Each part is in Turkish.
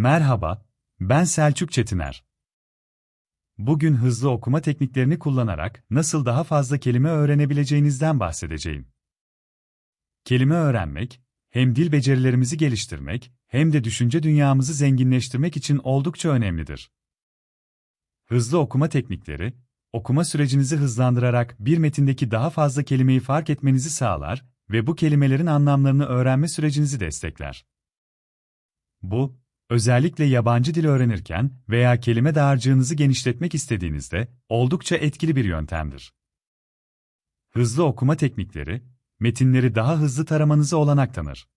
Merhaba, ben Selçuk Çetiner. Bugün hızlı okuma tekniklerini kullanarak nasıl daha fazla kelime öğrenebileceğinizden bahsedeceğim. Kelime öğrenmek, hem dil becerilerimizi geliştirmek, hem de düşünce dünyamızı zenginleştirmek için oldukça önemlidir. Hızlı okuma teknikleri, okuma sürecinizi hızlandırarak bir metindeki daha fazla kelimeyi fark etmenizi sağlar ve bu kelimelerin anlamlarını öğrenme sürecinizi destekler. Bu, özellikle yabancı dil öğrenirken veya kelime dağarcığınızı genişletmek istediğinizde oldukça etkili bir yöntemdir. Hızlı okuma teknikleri, metinleri daha hızlı taramanızı olanak tanır.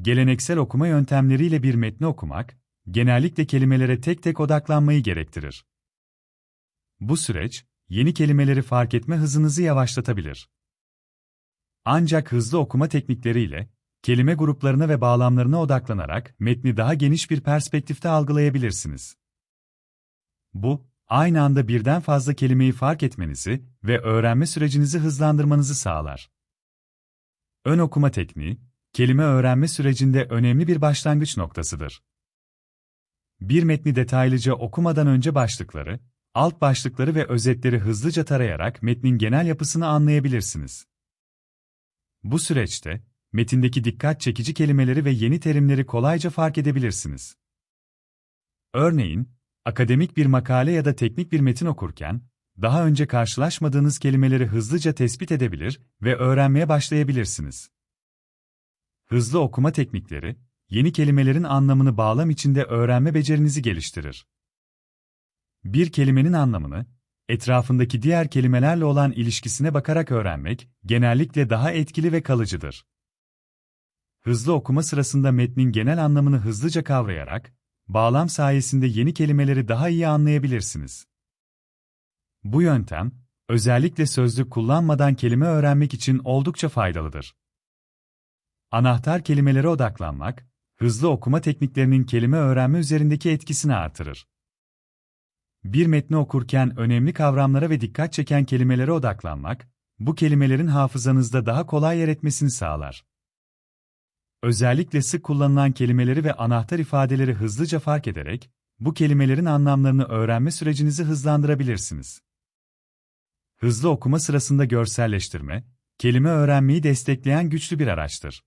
Geleneksel okuma yöntemleriyle bir metni okumak, genellikle kelimelere tek tek odaklanmayı gerektirir. Bu süreç, yeni kelimeleri fark etme hızınızı yavaşlatabilir. Ancak hızlı okuma teknikleriyle, kelime gruplarına ve bağlamlarına odaklanarak metni daha geniş bir perspektifte algılayabilirsiniz. Bu, aynı anda birden fazla kelimeyi fark etmenizi ve öğrenme sürecinizi hızlandırmanızı sağlar. Ön okuma tekniği, kelime öğrenme sürecinde önemli bir başlangıç noktasıdır. Bir metni detaylıca okumadan önce başlıkları, alt başlıkları ve özetleri hızlıca tarayarak metnin genel yapısını anlayabilirsiniz. Bu süreçte, metindeki dikkat çekici kelimeleri ve yeni terimleri kolayca fark edebilirsiniz. Örneğin, akademik bir makale ya da teknik bir metin okurken, daha önce karşılaşmadığınız kelimeleri hızlıca tespit edebilir ve öğrenmeye başlayabilirsiniz. Hızlı okuma teknikleri, yeni kelimelerin anlamını bağlam içinde öğrenme becerinizi geliştirir. Bir kelimenin anlamını, etrafındaki diğer kelimelerle olan ilişkisine bakarak öğrenmek, genellikle daha etkili ve kalıcıdır. Hızlı okuma sırasında metnin genel anlamını hızlıca kavrayarak, bağlam sayesinde yeni kelimeleri daha iyi anlayabilirsiniz. Bu yöntem, özellikle sözlük kullanmadan kelime öğrenmek için oldukça faydalıdır. Anahtar kelimelere odaklanmak, hızlı okuma tekniklerinin kelime öğrenme üzerindeki etkisini artırır. Bir metni okurken önemli kavramlara ve dikkat çeken kelimelere odaklanmak, bu kelimelerin hafızanızda daha kolay yer etmesini sağlar. Özellikle sık kullanılan kelimeleri ve anahtar ifadeleri hızlıca fark ederek, bu kelimelerin anlamlarını öğrenme sürecinizi hızlandırabilirsiniz. Hızlı okuma sırasında görselleştirme, kelime öğrenmeyi destekleyen güçlü bir araçtır.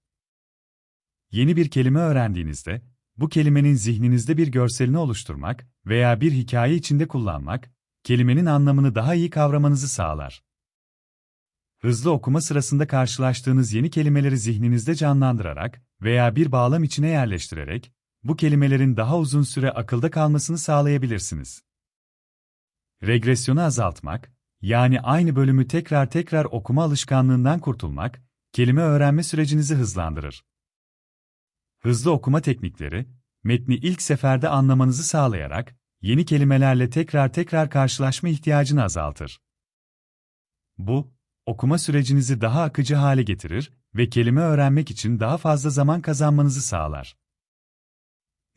Yeni bir kelime öğrendiğinizde, bu kelimenin zihninizde bir görselini oluşturmak veya bir hikaye içinde kullanmak, kelimenin anlamını daha iyi kavramanızı sağlar. Hızlı okuma sırasında karşılaştığınız yeni kelimeleri zihninizde canlandırarak veya bir bağlam içine yerleştirerek, bu kelimelerin daha uzun süre akılda kalmasını sağlayabilirsiniz. Regresyonu azaltmak, yani aynı bölümü tekrar tekrar okuma alışkanlığından kurtulmak, kelime öğrenme sürecinizi hızlandırır. Hızlı okuma teknikleri, metni ilk seferde anlamanızı sağlayarak, yeni kelimelerle tekrar tekrar karşılaşma ihtiyacını azaltır. Bu, okuma sürecinizi daha akıcı hale getirir ve kelime öğrenmek için daha fazla zaman kazanmanızı sağlar.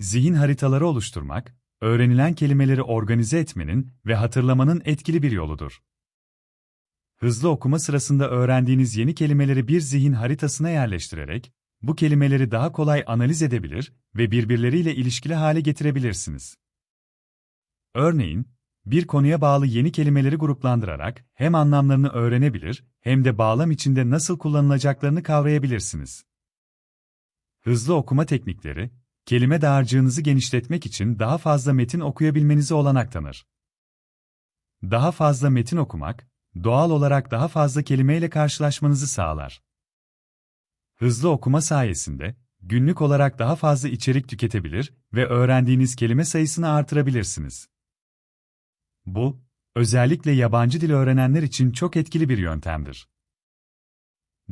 Zihin haritaları oluşturmak, öğrenilen kelimeleri organize etmenin ve hatırlamanın etkili bir yoludur. Hızlı okuma sırasında öğrendiğiniz yeni kelimeleri bir zihin haritasına yerleştirerek, bu kelimeleri daha kolay analiz edebilir ve birbirleriyle ilişkili hale getirebilirsiniz. Örneğin, bir konuya bağlı yeni kelimeleri gruplandırarak hem anlamlarını öğrenebilir hem de bağlam içinde nasıl kullanılacaklarını kavrayabilirsiniz. Hızlı okuma teknikleri, kelime dağarcığınızı genişletmek için daha fazla metin okuyabilmenizi olanak tanır. Daha fazla metin okumak, doğal olarak daha fazla kelimeyle karşılaşmanızı sağlar. Hızlı okuma sayesinde, günlük olarak daha fazla içerik tüketebilir ve öğrendiğiniz kelime sayısını artırabilirsiniz. Bu, özellikle yabancı dil öğrenenler için çok etkili bir yöntemdir.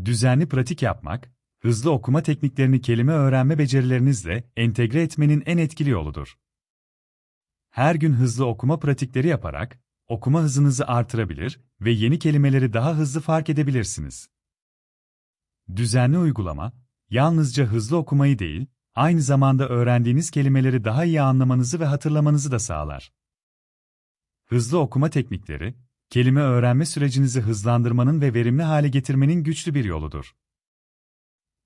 Düzenli pratik yapmak, hızlı okuma tekniklerini kelime öğrenme becerilerinizle entegre etmenin en etkili yoludur. Her gün hızlı okuma pratikleri yaparak, okuma hızınızı artırabilir ve yeni kelimeleri daha hızlı fark edebilirsiniz. Düzenli uygulama, yalnızca hızlı okumayı değil, aynı zamanda öğrendiğiniz kelimeleri daha iyi anlamanızı ve hatırlamanızı da sağlar. Hızlı okuma teknikleri, kelime öğrenme sürecinizi hızlandırmanın ve verimli hale getirmenin güçlü bir yoludur.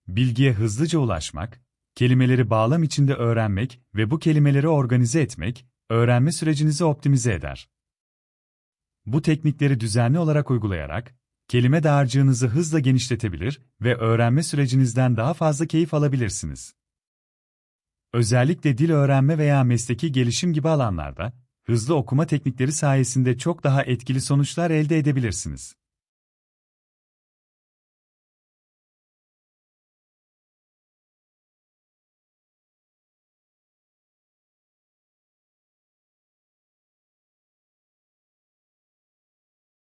Bilgiye hızlıca ulaşmak, kelimeleri bağlam içinde öğrenmek ve bu kelimeleri organize etmek, öğrenme sürecinizi optimize eder. Bu teknikleri düzenli olarak uygulayarak, kelime dağarcığınızı hızla genişletebilir ve öğrenme sürecinizden daha fazla keyif alabilirsiniz. Özellikle dil öğrenme veya mesleki gelişim gibi alanlarda, hızlı okuma teknikleri sayesinde çok daha etkili sonuçlar elde edebilirsiniz.